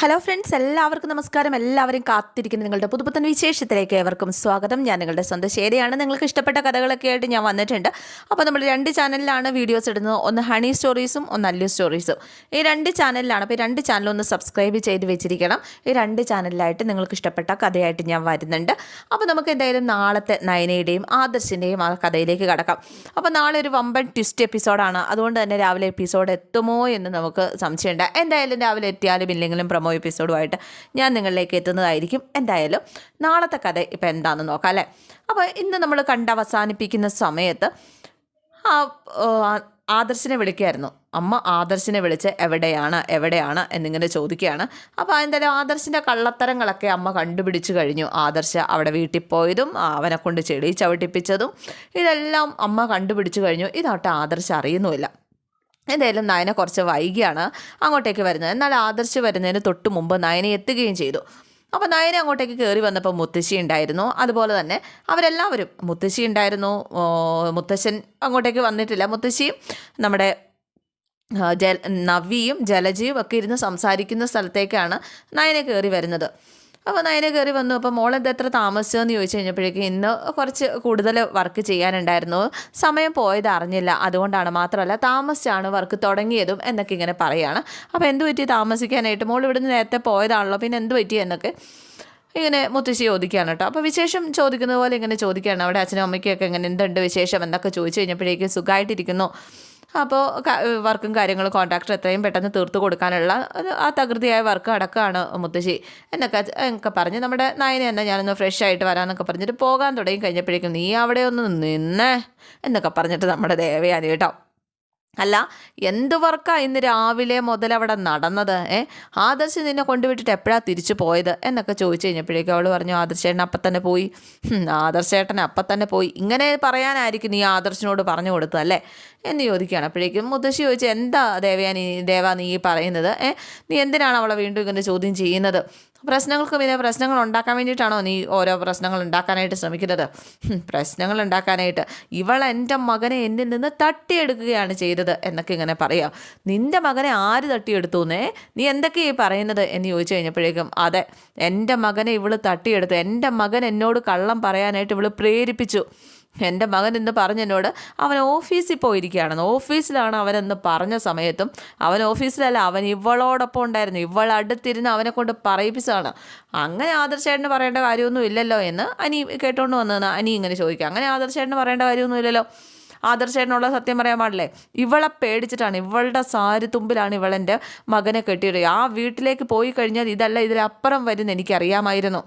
Hello friends എല്ലാവർക്കും നമസ്കാരം. എല്ലാവരും കാത്തിരിക്കുന്ന നിങ്ങളുടെ പുതുപുത്തൻ വിശേഷത്തിലേക്ക് ഏവർക്കും സ്വാഗതം. ഞാൻ നിങ്ങളുടെ സ്വന്തം ശരിയാണ് നിങ്ങൾക്ക് ഇഷ്ടപ്പെട്ട കഥകളൊക്കെ ആയിട്ട് ഞാൻ വന്നിട്ടുണ്ട്. അപ്പോൾ നമ്മൾ രണ്ട് ചാനലിലാണ് വീഡിയോസ് ഇടുന്നത്. ഒന്ന് ഹണി സ്റ്റോറീസും ഒന്ന് അല്ലു സ്റ്റോറീസും ഈ രണ്ട് ചാനലിലാണ്. അപ്പോൾ ഈ രണ്ട് ചാനലും ഒന്ന് സബ്സ്ക്രൈബ് ചെയ്ത് വെച്ചിരിക്കണം. ഈ രണ്ട് ചാനലിലായിട്ട് നിങ്ങൾക്ക് ഇഷ്ടപ്പെട്ട കഥയായിട്ട് ഞാൻ വരുന്നുണ്ട്. അപ്പോൾ നമുക്ക് എന്തായാലും നാളത്തെ നയനയുടെയും ആദർശിന്റെയും ആ കഥയിലേക്ക് കടക്കാം. അപ്പോൾ നാളെ ഒരു വമ്പൻ ട്വിസ്റ്റ് എപ്പിസോഡാണ് അതുകൊണ്ട് തന്നെ രാവിലെ എപ്പിസോഡ് എത്തുമോ എന്ന് നമുക്ക് സംശയമുണ്ട്. എന്തായാലും രാവിലെ എത്തിയാലും ഇല്ലെങ്കിലും പ്രൊമോ എപ്പിസോഡുമായിട്ട് ഞാൻ നിങ്ങളിലേക്ക് എത്തുന്നതായിരിക്കും. എന്തായാലും നാളത്തെ കഥ ഇപ്പം എന്താണെന്ന് നോക്കാം അല്ലേ? അപ്പോൾ ഇന്ന് നമ്മൾ കണ്ട് അവസാനിപ്പിക്കുന്ന സമയത്ത് ആദർശിനെ വിളിക്കുകയായിരുന്നു അമ്മ ആദർശിനെ വിളിച്ച് എവിടെയാണ് എവിടെയാണ് എന്നിങ്ങനെ ചോദിക്കുകയാണ്. അപ്പോൾ എന്തായാലും ആദർശിന്റെ കള്ളത്തരങ്ങളൊക്കെ അമ്മ കണ്ടുപിടിച്ച് കഴിഞ്ഞു. ആദർശ അവിടെ വീട്ടിൽ പോയതും അവനെ കൊണ്ട് ചെടി ചവിട്ടിപ്പിച്ചതും ഇതെല്ലാം അമ്മ കണ്ടുപിടിച്ച് കഴിഞ്ഞു. ഇതാട്ടെ ആദർശ അറിയുന്നുമില്ല. എന്തായാലും നയന കുറച്ച് വൈകിയാണ് അങ്ങോട്ടേക്ക് വരുന്നത്. എന്നാൽ ആദർശ് വരുന്നതിന് തൊട്ട് മുമ്പ് നയന എത്തുകയും ചെയ്തു. അപ്പോൾ നയന അങ്ങോട്ടേക്ക് കയറി വന്നപ്പോൾ മുത്തശ്ശി ഉണ്ടായിരുന്നു. അതുപോലെ തന്നെ അവരെല്ലാവരും മുത്തശ്ശി ഉണ്ടായിരുന്നു മുത്തശ്ശൻ അങ്ങോട്ടേക്ക് വന്നിട്ടില്ല. മുത്തശ്ശിയും നമ്മുടെ ജ നവിയും ജലജയും ഒക്കെ ഇരുന്ന് സംസാരിക്കുന്ന സ്ഥലത്തേക്കാണ് നയന കയറി വരുന്നത്. അപ്പോൾ നയന കയറി വന്നു. അപ്പോൾ മോളെന്ത് എത്ര താമസിച്ചതെന്ന് ചോദിച്ചു കഴിഞ്ഞപ്പോഴേക്കും ഇന്ന് കുറച്ച് കൂടുതൽ വർക്ക് ചെയ്യാനുണ്ടായിരുന്നു. സമയം പോയത് അറിഞ്ഞില്ല. അതുകൊണ്ടാണ് മാത്രമല്ല താമസിച്ചാണ് വർക്ക് തുടങ്ങിയതും എന്നൊക്കെ ഇങ്ങനെ പറയുകയാണ് അപ്പോൾ എന്ത് പറ്റി താമസിക്കാനായിട്ട്? മോൾ ഇവിടുന്ന് നേരത്തെ പോയതാണല്ലോ. പിന്നെ എന്ത് പറ്റി എന്നൊക്കെ ഇങ്ങനെ മുത്തശ്ശി ചോദിക്കുകയാണ് കേട്ടോ. അപ്പോൾ വിശേഷം ചോദിക്കുന്നത് പോലെ ഇങ്ങനെ ചോദിക്കുകയാണ്. അവിടെ അച്ഛനും അമ്മയ്ക്കൊക്കെ ഇങ്ങനെ എന്തുണ്ട് വിശേഷം എന്നൊക്കെ ചോദിച്ചു കഴിഞ്ഞപ്പോഴേക്കും സുഖമായിട്ടിരിക്കുന്നു. അപ്പോൾ വർക്കും കാര്യങ്ങളും കോൺട്രാക്ടർ എത്രയും പെട്ടെന്ന് തീർത്തു കൊടുക്കാനുള്ള ആ തകൃതിയായ വർക്ക് അടക്കമാണ് മുത്തശ്ശി. എന്നൊക്കെ എന്നൊക്കെ പറഞ്ഞ് നമ്മുടെ നായനെ എന്നാ ഞാനൊന്ന് ഫ്രഷ് ആയിട്ട് വരാമെന്നൊക്കെ പറഞ്ഞിട്ട് പോകാൻ തുടങ്ങി. കഴിഞ്ഞപ്പോഴേക്കും നീ അവിടെ ഒന്ന് നിന്നേ എന്നൊക്കെ പറഞ്ഞിട്ട് നമ്മുടെ ദേവയാനി കേട്ടോ. അല്ല എന്ത് വർക്കാ ഇന്ന് രാവിലെ മുതൽ അവിടെ നടന്നത്? ഏ? ആദർശ് നിന്നെ കൊണ്ടുവിട്ടിട്ട് എപ്പോഴാണ് തിരിച്ചു പോയത്? എന്നൊക്കെ ചോദിച്ചു കഴിഞ്ഞപ്പോഴേക്കും അവൾ പറഞ്ഞു ആദർശേട്ടൻ അപ്പം തന്നെ പോയി. ആദർശേട്ടൻ അപ്പം തന്നെ പോയി. ഇങ്ങനെ പറയാനായിരിക്കും നീ ആദർശിനോട് പറഞ്ഞു കൊടുത്തതല്ലേ എന്ന് ചോദിക്കുകയാണ്. അപ്പോഴേക്കും മുത്തശ്ശി ചോദിച്ചു എന്താ ദേവയാ നീ ദേവ നീ പറയുന്നത്? ഏ? നീ എന്തിനാണ് അവളെ വീണ്ടും ഇങ്ങനെ ചോദ്യം ചെയ്യുന്നത്? പ്രശ്നങ്ങൾക്ക് പിന്നെ പ്രശ്നങ്ങൾ ഉണ്ടാക്കാൻ വേണ്ടിയിട്ടാണോ നീ ഓരോ പ്രശ്നങ്ങൾ ഉണ്ടാക്കാനായിട്ട് ശ്രമിക്കുന്നത്? പ്രശ്നങ്ങൾ ഉണ്ടാക്കാനായിട്ട് ഇവൾ എന്റെ മകനെ എന്നിൽ നിന്ന് തട്ടിയെടുക്കുകയാണ് ചെയ്തത് എന്നൊക്കെ ഇങ്ങനെ പറയാം. നിന്റെ മകനെ ആര് തട്ടിയെടുത്തു എന്നേ? നീ എന്തൊക്കെയാ ഈ പറയുന്നത് എന്ന് ചോദിച്ചു കഴിഞ്ഞപ്പോഴേക്കും അതെ എന്റെ മകനെ ഇവൾ തട്ടിയെടുത്തു എന്റെ മകൻ എന്നോട് കള്ളം പറയാനായിട്ട് ഇവൾ പ്രേരിപ്പിച്ചു. എന്റെ മകൻ ഇന്ന് പറഞ്ഞെന്നോട് അവൻ ഓഫീസിൽ പോയിരിക്കുകയാണെന്ന്. ഓഫീസിലാണ് അവനെന്ന് പറഞ്ഞ സമയത്തും അവൻ ഓഫീസിലല്ല അവൻ ഇവളോടൊപ്പം ഉണ്ടായിരുന്നു. ഇവൾ അടുത്തിരുന്ന് അവനെ കൊണ്ട് പറയിപ്പിച്ചതാണ്. അങ്ങനെ ആദർശേട്ടന് പറയേണ്ട കാര്യമൊന്നും ഇല്ലല്ലോ എന്ന് അനി കേട്ടോണ്ട് വന്നതെന്ന് അനി ഇങ്ങനെ ചോദിക്കുക. അങ്ങനെ ആദർശേട്ടന് പറയേണ്ട കാര്യമൊന്നും ഇല്ലല്ലോ. ആദർശേട്ടനുള്ള സത്യം പറയാൻ പാടില്ലേ? ഇവളെ പേടിച്ചിട്ടാണ് ഇവളുടെ സാരി തുമ്പിലാണ് ഇവളെന്റെ മകനെ കെട്ടിയിട്ട് ആ വീട്ടിലേക്ക് പോയി കഴിഞ്ഞാൽ ഇതല്ല ഇതിലപ്പുറം വരുന്ന എനിക്കറിയാമായിരുന്നു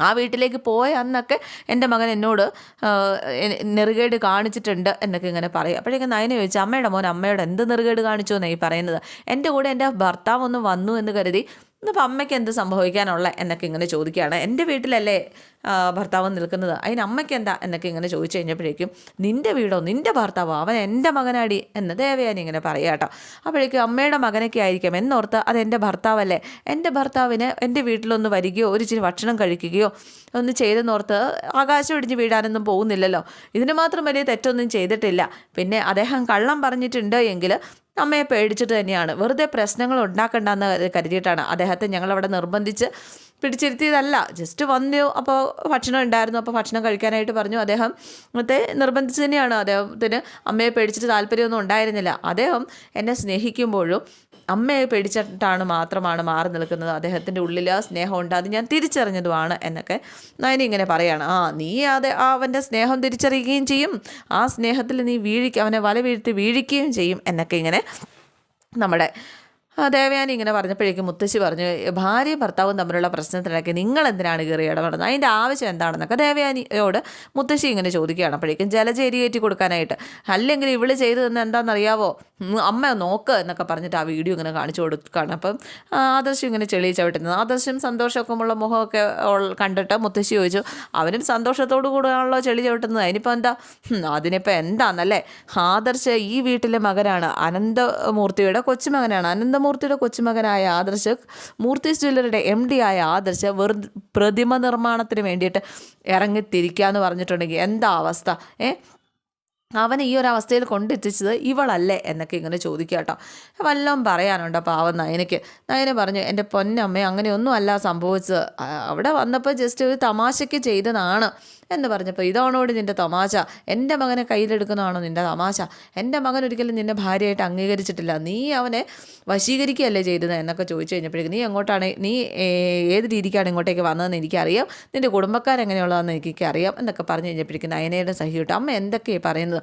ആ വീട്ടിലേക്ക് പോയ അന്നൊക്കെ എന്റെ മകൻ എന്നോട് നെറുകേട് കാണിച്ചിട്ടുണ്ട് എന്നൊക്കെ ഇങ്ങനെ പറയും. അപ്പോഴേക്കും നയന ചോദിച്ചു അമ്മയുടെ മോൻ അമ്മയോട് എന്ത് നെറുകേട് കാണിച്ചു? എന്നാണ് ഈ പറയുന്നത്. എന്റെ കൂടെ എന്റെ ഭർത്താവ് ഒന്ന് വന്നു എന്ന് കരുതി ഇന്നിപ്പോൾ അമ്മയ്ക്ക് എന്ത് സംഭവിക്കാനുള്ള എന്നൊക്കെ ഇങ്ങനെ ചോദിക്കുകയാണ്. എന്റെ വീട്ടിലല്ലേ ഭർത്താവ് നിൽക്കുന്നത്? അതിന് അമ്മയ്ക്ക് എന്താ എന്നൊക്കെ ഇങ്ങനെ ചോദിച്ചു കഴിഞ്ഞപ്പോഴേക്കും നിന്റെ വീടോ? നിന്റെ ഭർത്താവോ? അവൻ എന്റെ മകനാടി? എന്ന് ദേവയാനി ഇങ്ങനെ പറയാം കേട്ടോ. അപ്പോഴേക്കും അമ്മയുടെ മകനൊക്കെ ആയിരിക്കാം. എന്നോർത്ത് അത് എന്റെ ഭർത്താവല്ലേ? എന്റെ ഭർത്താവിന് എന്റെ വീട്ടിലൊന്ന് വരികയോ ഒരു ഇച്ചിരി ഭക്ഷണം കഴിക്കുകയോ ഒന്ന് ചെയ്തെന്നോർത്ത് ആകാശം ഇടിഞ്ഞ് വീഴാനൊന്നും പോകുന്നില്ലല്ലോ. ഇതിന് മാത്രം വലിയ തെറ്റൊന്നും ചെയ്തിട്ടില്ല. പിന്നെ അദ്ദേഹം കള്ളം പറഞ്ഞിട്ടുണ്ട് എങ്കിൽ അമ്മയെ പേടിച്ചിട്ട് തന്നെയാണ്. വെറുതെ പ്രശ്നങ്ങൾ ഉണ്ടാക്കണ്ടെന്ന് കരുതിയിട്ടാണ് അദ്ദേഹത്തെ ഞങ്ങളവിടെ നിർബന്ധിച്ച് പിടിച്ചിരുത്തിയതല്ല. ജസ്റ്റ് വന്നു അപ്പോൾ ഭക്ഷണം ഉണ്ടായിരുന്നു. അപ്പോൾ ഭക്ഷണം കഴിക്കാനായിട്ട് പറഞ്ഞു. അദ്ദേഹം മറ്റേ നിർബന്ധിച്ച് തന്നെയാണ്. അദ്ദേഹത്തിന് അമ്മയെ പേടിച്ചിട്ട് താല്പര്യമൊന്നും ഉണ്ടായിരുന്നില്ല. അദ്ദേഹം എന്നെ സ്നേഹിക്കുമ്പോഴും അമ്മയെ പേടിച്ചിട്ടാണ് മാത്രമാണ് മാറി നിൽക്കുന്നത്. അദ്ദേഹത്തിന്റെ ഉള്ളിൽ ആ സ്നേഹമുണ്ട്. അത് ഞാൻ തിരിച്ചറിഞ്ഞതുമാണ് എന്നൊക്കെ നയനി ഇങ്ങനെ പറയാണ്. ആ നീ അത് അവന്റെ സ്നേഹം തിരിച്ചറിയുകയും ചെയ്യും. ആ സ്നേഹത്തിൽ നീ വീഴിക്കുക അവനെ വല വീഴ്ത്തി വീഴിക്കുകയും ചെയ്യും എന്നൊക്കെ ഇങ്ങനെ നമ്മുടെ ദേവയാനി ഇങ്ങനെ പറഞ്ഞപ്പോഴേക്കും മുത്തശ്ശി പറഞ്ഞു ഭാര്യയും ഭർത്താവും തമ്മിലുള്ള പ്രശ്നത്തിനൊക്കെ നിങ്ങൾ എന്തിനാണ് കയറി ഇടപെടുന്നത്? അതിന്റെ ആവശ്യം എന്താണെന്നൊക്കെ ദേവയാനിയോട് മുത്തശ്ശി ഇങ്ങനെ ചോദിക്കുകയാണ് അപ്പോഴേക്കും ജലചേരി കയറ്റി കൊടുക്കാനായിട്ട്. അല്ലെങ്കിൽ ഇവൾ ചെയ്തു തന്നെ എന്താണെന്നറിയാവോ? അമ്മ നോക്ക് എന്നൊക്കെ പറഞ്ഞിട്ട് ആ വീഡിയോ ഇങ്ങനെ കാണിച്ചു കൊടുക്കുകയാണ്. അപ്പം ആദർശം ഇങ്ങനെ ചെളി ചവിട്ടുന്നത്. ആദർശം സന്തോഷമൊക്കെ ഉള്ള മുഖമൊക്കെ കണ്ടിട്ട് മുത്തശ്ശി ചോദിച്ചു അവനും സന്തോഷത്തോടു കൂടെയാണല്ലോ ചെളി ചവിട്ടുന്നത്? അതിനിപ്പോൾ എന്താ? അതിനിപ്പോൾ എന്താണെന്നല്ലേ ആദർശ ഈ വീട്ടിലെ മകനാണ്. അനന്തമൂർത്തിയുടെ കൊച്ചുമകനാണ്. അനന്തമൂർത്തിയുടെ കൊച്ചുമകനായ ആദർശ് മൂർത്തി ജ്വല്ലറിയുടെ എം ഡി ആയ ആദർശ് വെറു പ്രതിമ നിർമ്മാണത്തിന് വേണ്ടിയിട്ട് ഇറങ്ങിത്തിരിക്കുക എന്ന് പറഞ്ഞിട്ടുണ്ടെങ്കിൽ എന്താ അവസ്ഥ? ഏ? അവനെ ഈ ഒരു അവസ്ഥയിൽ കൊണ്ടെത്തിച്ചത് ഇവളല്ലേ എന്നൊക്കെ ഇങ്ങനെ ചോദിക്കുക കേട്ടോ. വല്ലതും പറയാനുണ്ട് പാവം നയനയ്ക്ക്. നയന പറഞ്ഞു എന്റെ പൊന്നമ്മ അങ്ങനെയൊന്നും അല്ല സംഭവിച്ചത്. അവിടെ വന്നപ്പോൾ ജസ്റ്റ് ഒരു തമാശയ്ക്ക് ചെയ്തതാണ്. എന്ന് പറഞ്ഞപ്പോൾ ഇതാണോട് നിന്റെ തമാശ? എന്റെ മകനെ കയ്യിലെടുക്കുന്നതാണോ നിന്റെ തമാശ? എന്റെ മകൻ ഒരിക്കലും നിന്നെ ഭാര്യയായിട്ട് അംഗീകരിച്ചിട്ടില്ല. നീ അവനെ വശീകരിക്കുകയല്ലേ ചെയ്തത്? എന്നൊക്കെ ചോദിച്ചു കഴിഞ്ഞപ്പോഴേക്കും നീ എങ്ങോട്ടാണ്? നീ ഏത് രീതിക്കാണ് ഇങ്ങോട്ടേക്ക് വന്നതെന്ന് എനിക്കറിയാം. നിന്റെ കുടുംബക്കാരെങ്ങനെയുള്ളതെന്ന് എനിക്കറിയാം. എന്നൊക്കെ പറഞ്ഞു കഴിഞ്ഞപ്പോഴേക്കും നയനയുടെ സഹിയോട്ട് അമ്മ എന്തൊക്കെയാണ് പറയുന്നത്?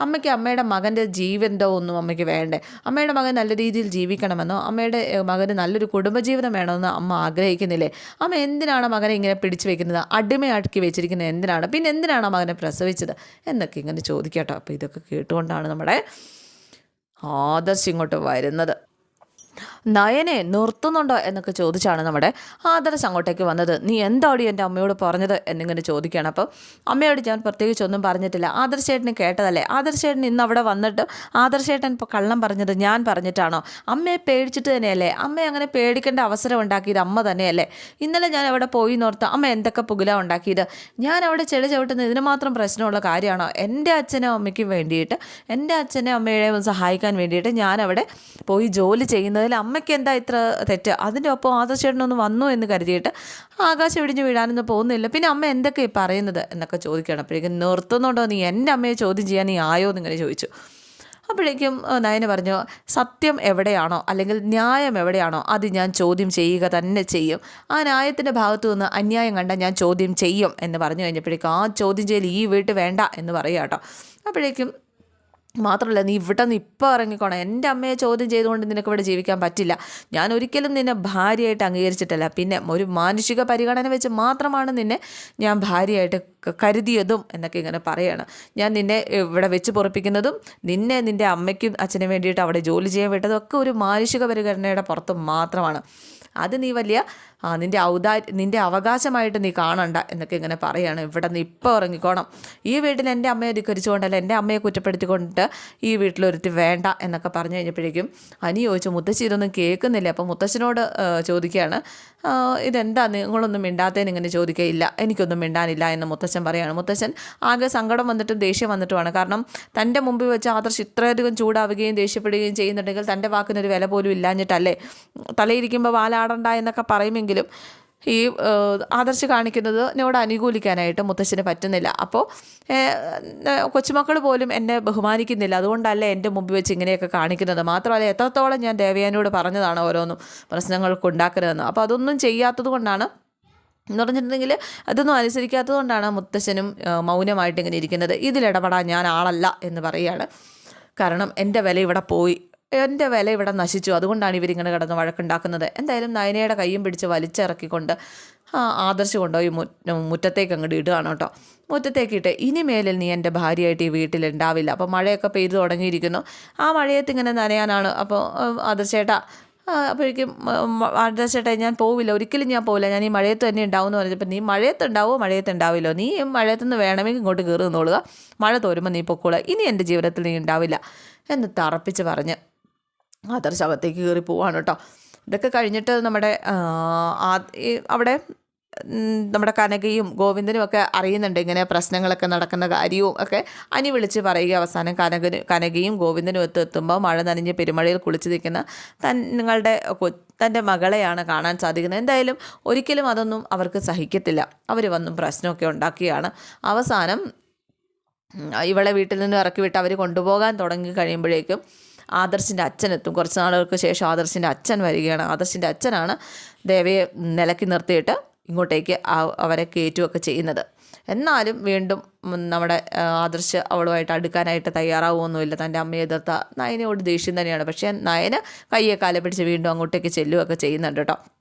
അമ്മയ്ക്ക് അമ്മയുടെ മകന്റെ ജീവന്തോ ഒന്നും അമ്മയ്ക്ക് വേണ്ടേ? അമ്മയുടെ മകൻ നല്ല രീതിയിൽ ജീവിക്കണമെന്നോ? അമ്മയുടെ മകന് നല്ലൊരു കുടുംബജീവിതം വേണമെന്നോ അമ്മ ആഗ്രഹിക്കുന്നില്ലേ? അമ്മ എന്തിനാണ് മകനെ ഇങ്ങനെ പിടിച്ചു വെക്കുന്നത്? അടിമയാക്കി വെച്ചിരിക്കുന്നത് എന്തിനാണ് പിന്നെ എന്തിനാണ് ആ മകനെ പ്രസവിച്ചത്? എന്നൊക്കെ ഇങ്ങനെ ചോദിക്കട്ടോ. അപ്പോൾ ഇതൊക്കെ കേട്ടുകൊണ്ടാണ് നമ്മുടെ ആദർശ് ഇങ്ങോട്ട് വരുന്നത്. നയനെ നിർത്തുന്നുണ്ടോ എന്നൊക്കെ ചോദിച്ചാണ് നമ്മുടെ ആദർശ് അങ്ങോട്ടേക്ക് വന്നത്. നീ എന്താടി എന്റെ അമ്മയോട് പറഞ്ഞത് എന്നിങ്ങനെ ചോദിക്കുകയാണ്. അപ്പോൾ അമ്മയോട് ഞാൻ പ്രത്യേകിച്ച് ഒന്നും പറഞ്ഞിട്ടില്ല ആദർശേട്ടന് കേട്ടതല്ലേ? ആദർശേട്ടൻ ഇന്ന് അവിടെ വന്നിട്ട് ആദർശേട്ടൻ ഇപ്പോൾ കള്ളം പറഞ്ഞത് ഞാൻ പറഞ്ഞിട്ടാണോ? അമ്മയെ പേടിച്ചിട്ട് തന്നെയല്ലേ? അമ്മയെ അങ്ങനെ പേടിക്കേണ്ട അവസരം ഉണ്ടാക്കിയത് അമ്മ തന്നെയല്ലേ? ഇന്നലെ ഞാൻ അവിടെ പോയി നോർത്ത് അമ്മ എന്തൊക്കെ പുകില ഉണ്ടാക്കിയത്? ഞാൻ അവിടെ ചെളി ചവിട്ടുന്നത് ഇതിന് മാത്രം പ്രശ്നമുള്ള കാര്യമാണോ? എന്റെ അച്ഛനും അമ്മയ്ക്കും വേണ്ടിയിട്ട് എന്റെ അച്ഛനെ അമ്മയെയും സഹായിക്കാൻ വേണ്ടിയിട്ട് ഞാൻ അവിടെ പോയി ജോലി ചെയ്യുന്നതിൽ അമ്മയ്ക്ക് എന്താ ഇത്ര തെറ്റ്? അതിന്റെ ഒപ്പം ആദർശേട്ടനൊന്ന് വന്നു എന്ന് കരുതിയിട്ട് ആകാശം ഇടിഞ്ഞ് വീഴാനൊന്നും പോകുന്നില്ല. പിന്നെ അമ്മ എന്തൊക്കെ പറയുന്നത് എന്നൊക്കെ ചോദിക്കണം അപ്പോഴേക്കും നിർത്തുന്നുണ്ടോ നീ? എന്റെ അമ്മയെ ചോദ്യം ചെയ്യാൻ നീ ആയോ? എന്നിങ്ങനെ ചോദിച്ചു. അപ്പോഴേക്കും നയന പറഞ്ഞു സത്യം എവിടെയാണോ അല്ലെങ്കിൽ ന്യായം എവിടെയാണോ അത് ഞാൻ ചോദ്യം ചെയ്യുക തന്നെ ചെയ്യും. ആ ന്യായത്തിന്റെ ഭാഗത്തു നിന്ന് അന്യായം കണ്ടാൽ ഞാൻ ചോദ്യം ചെയ്യും എന്ന് പറഞ്ഞു കഴിഞ്ഞപ്പോഴേക്കും ആ ചോദ്യം ചെയ്യൽ ഈ വീട്ട് വേണ്ട എന്ന് പറയുക കേട്ടോ. അപ്പോഴേക്കും മാത്രമല്ല നീ ഇവിടെ നിന്ന് ഇപ്പോൾ ഇറങ്ങിക്കോണം. എന്റെ അമ്മയെ ചോദ്യം ചെയ്തുകൊണ്ട് നിനക്ക് ഇവിടെ ജീവിക്കാൻ പറ്റില്ല. ഞാൻ ഒരിക്കലും നിന്നെ ഭാര്യയായിട്ട് അംഗീകരിച്ചിട്ടില്ല. പിന്നെ ഒരു മാനുഷിക പരിഗണന വെച്ച് മാത്രമാണ് നിന്നെ ഞാൻ ഭാര്യയായിട്ട് കരുതിയതും എന്നൊക്കെ ഇങ്ങനെ പറയാണ്. ഞാൻ നിന്നെ ഇവിടെ വെച്ച് പൊറപ്പിക്കുന്നതും നിന്നെ നിന്റെ അമ്മയ്ക്കും അച്ഛനും വേണ്ടിയിട്ട് അവിടെ ജോലി ചെയ്യാൻ വിട്ടതും ഒക്കെ ഒരു മാനുഷിക പരിഗണനയുടെ പുറത്ത് മാത്രമാണ്. അത് നീ വലിയ ആ, നിന്റെ ഔദാ നിന്റെ അവകാശമായിട്ട് നീ കാണണ്ട എന്നൊക്കെ ഇങ്ങനെ പറയാണ്. ഇവിടെ നിന്ന് ഇപ്പോൾ ഇറങ്ങിക്കോണം. ഈ വീട്ടിൽ എന്റെ അമ്മയെ ധിക്കരിച്ചുകൊണ്ടല്ല എന്റെ അമ്മയെ കുറ്റപ്പെടുത്തിക്കൊണ്ട് ഈ വീട്ടിലൊരുത്തി വേണ്ട എന്നൊക്കെ പറഞ്ഞു കഴിഞ്ഞപ്പോഴേക്കും അനി ചോദിച്ചു മുത്തശ്ശി ഇതൊന്നും കേൾക്കുന്നില്ല. അപ്പോൾ മുത്തശ്ശനോട് ചോദിക്കുകയാണ് ഇതെന്താ നിങ്ങളൊന്നും മിണ്ടാത്തതിന് ഇങ്ങനെ ചോദിക്കുകയില്ല എനിക്കൊന്നും മിണ്ടാനില്ല എന്ന് മുത്തശ്ശൻ പറയുകയാണ് മുത്തശ്ശൻ ആകെ സങ്കടം വന്നിട്ടും ദേഷ്യം വന്നിട്ടുമാണ്. കാരണം തന്റെ മുമ്പിൽ വെച്ച് ആദർശ് ഇത്രയധികം ചൂടാവുകയും ദേഷ്യപ്പെടുകയും ചെയ്യുന്നുണ്ടെങ്കിൽ തന്റെ വാക്കിനൊരു വില പോലും ഇല്ലാഞ്ഞിട്ടല്ലേ? തലയിരിക്കുമ്പോൾ വാലാടണ്ട എന്നൊക്കെ പറയുമെങ്കിലും ഈ ആദർശ കാണിക്കുന്നത് എന്നോട് അനുകൂലിക്കാനായിട്ട് മുത്തശ്ശന് പറ്റുന്നില്ല. അപ്പോൾ കൊച്ചുമക്കൾ പോലും എന്നെ ബഹുമാനിക്കുന്നില്ല. അതുകൊണ്ടല്ല എന്റെ മുമ്പിൽ വെച്ച് ഇങ്ങനെയൊക്കെ കാണിക്കുന്നത്. മാത്രമല്ല എത്രത്തോളം ഞാൻ ദേവയാനോട് പറഞ്ഞതാണ് ഓരോന്നും പ്രശ്നങ്ങൾക്ക് ഉണ്ടാക്കരുതെന്ന് അപ്പോൾ അതൊന്നും ചെയ്യാത്തത് കൊണ്ടാണ് എന്ന് പറഞ്ഞിട്ടുണ്ടെങ്കിൽ അതൊന്നും അനുസരിക്കാത്തത് കൊണ്ടാണ് മുത്തശ്ശനും മൗനമായിട്ട് ഇങ്ങനെ ഇരിക്കുന്നത്. ഇതിലിടപെടാൻ ഞാൻ ആളല്ല എന്ന് പറയുകയാണ്. കാരണം എന്റെ വില ഇവിടെ പോയി. എന്റെ വില ഇവിടെ നശിച്ചു. അതുകൊണ്ടാണ് ഇവരിങ്ങനെ കിടന്ന് വഴക്കുണ്ടാക്കുന്നത്. എന്തായാലും നയനയുടെ കൈയും പിടിച്ച് വലിച്ചിറക്കിക്കൊണ്ട് ആദർശ് കൊണ്ടുപോയി മുറ്റ മുറ്റത്തേക്ക് അങ്ങോട്ട് ഇടുകയാണ് കേട്ടോ. മുറ്റത്തേക്ക് ഇട്ട് ഇനിമേലിൽ നീ എന്റെ ഭാര്യയായിട്ട് ഈ വീട്ടിലുണ്ടാവില്ല. അപ്പോൾ മഴയൊക്കെ പെയ്തു തുടങ്ങിയിരിക്കുന്നു. ആ മഴയത്ത് ഇങ്ങനെ നനയാനാണ്. അപ്പോൾ ആദർശേട്ടാ അപ്പോഴേക്കും ആദർശേട്ടാ ഞാൻ പോവില്ല. ഒരിക്കലും ഞാൻ പോവില്ല. ഞാൻ ഈ മഴയത്ത് തന്നെ ഉണ്ടാവും എന്ന് പറഞ്ഞപ്പോൾ നീ മഴയത്ത് ഉണ്ടാവുമോ? മഴയത്ത് ഉണ്ടാവില്ലോ. നീ ഈ മഴയത്ത് നിന്ന് വേണമെങ്കിൽ ഇങ്ങോട്ട് കയറി നിന്നോളുക. മഴ തോരുമ്പോൾ നീ പൊക്കോളുക ഇനി എന്റെ ജീവിതത്തിൽ നീ ഉണ്ടാവില്ല. എന്ന് തറപ്പിച്ച് പറഞ്ഞ് ആദർശ് അകത്തേക്ക് കയറി പോവാണ് കേട്ടോ ഇതൊക്കെ കഴിഞ്ഞിട്ട് നമ്മുടെ അവിടെ നമ്മുടെ കനകയും ഗോവിന്ദനും ഒക്കെ അറിയുന്നുണ്ട് ഇങ്ങനെ പ്രശ്നങ്ങളൊക്കെ നടക്കുന്ന കാര്യവും ഒക്കെ. അനി വിളിച്ച് പറയുക അവസാനം കനകന് കനകയും ഗോവിന്ദനും എത്തി എത്തുമ്പോൾ മഴ നനഞ്ഞ് പെരുമഴയിൽ കുളിച്ച് നിൽക്കുന്ന തങ്ങളുടെ തന്റെ മകളെയാണ് കാണാൻ സാധിക്കുന്നത്. എന്തായാലും ഒരിക്കലും അതൊന്നും അവർക്ക് സഹിക്കത്തില്ല. അവർ വന്നും പ്രശ്നമൊക്കെ ഉണ്ടാക്കിയാണ്. അവസാനം ഇവളെ വീട്ടിൽ നിന്ന് ഇറക്കി വിട്ട് അവർ കൊണ്ടുപോകാൻ തുടങ്ങി കഴിയുമ്പോഴേക്കും ആദർശിന്റെ അച്ഛനെത്തും. കുറച്ച് നാളുകൾക്ക് ശേഷം ആദർശിന്റെ അച്ഛൻ വരികയാണ്. ആദർശിന്റെ അച്ഛനാണ് ദേവയെ നിലക്കി നിർത്തിയിട്ട് ഇങ്ങോട്ടേക്ക് അവരെ കയറ്റുമൊക്കെ ചെയ്യുന്നത്. എന്നാലും വീണ്ടും നമ്മുടെ ആദർശ് അവളുമായിട്ട് അടുക്കാനായിട്ട് തയ്യാറാവുമൊന്നുമില്ല തന്റെ അമ്മയെ എതിർത്ത നയനയോട് ദേഷ്യം തന്നെയാണ്. പക്ഷേ നയന കയ്യെ കാലെ പിടിച്ച് വീണ്ടും അങ്ങോട്ടേക്ക് ചെല്ലുകയൊക്കെ ചെയ്യുന്നുണ്ട് കേട്ടോ.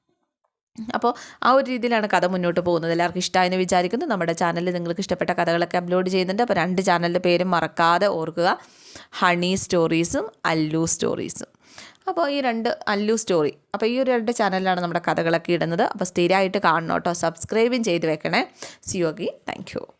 അപ്പോൾ ആ ഒരു രീതിയിലാണ് കഥ മുന്നോട്ട് പോകുന്നത്. എല്ലാവർക്കും ഇഷ്ടമായെന്ന് വിചാരിക്കുന്നു. നമ്മുടെ ചാനലിൽ നിങ്ങൾക്ക് ഇഷ്ടപ്പെട്ട കഥകളൊക്കെ അപ്ലോഡ് ചെയ്യുന്നുണ്ട്. അപ്പോൾ രണ്ട് ചാനലിന്റെ പേരും മറക്കാതെ ഓർക്കുക. ഹണി സ്റ്റോറീസും അല്ലു സ്റ്റോറീസും. അപ്പോൾ ഈ രണ്ട് അല്ലു സ്റ്റോറി അപ്പോൾ ഈ ഒരു രണ്ട് ചാനലിലാണ് നമ്മുടെ കഥകളൊക്കെ ഇടുന്നത്. അപ്പോൾ സ്ഥിരമായിട്ട് കാണണം കേട്ടോ. സബ്സ്ക്രൈബും ചെയ്ത് വെക്കണേ. സിയോഗി താങ്ക് യു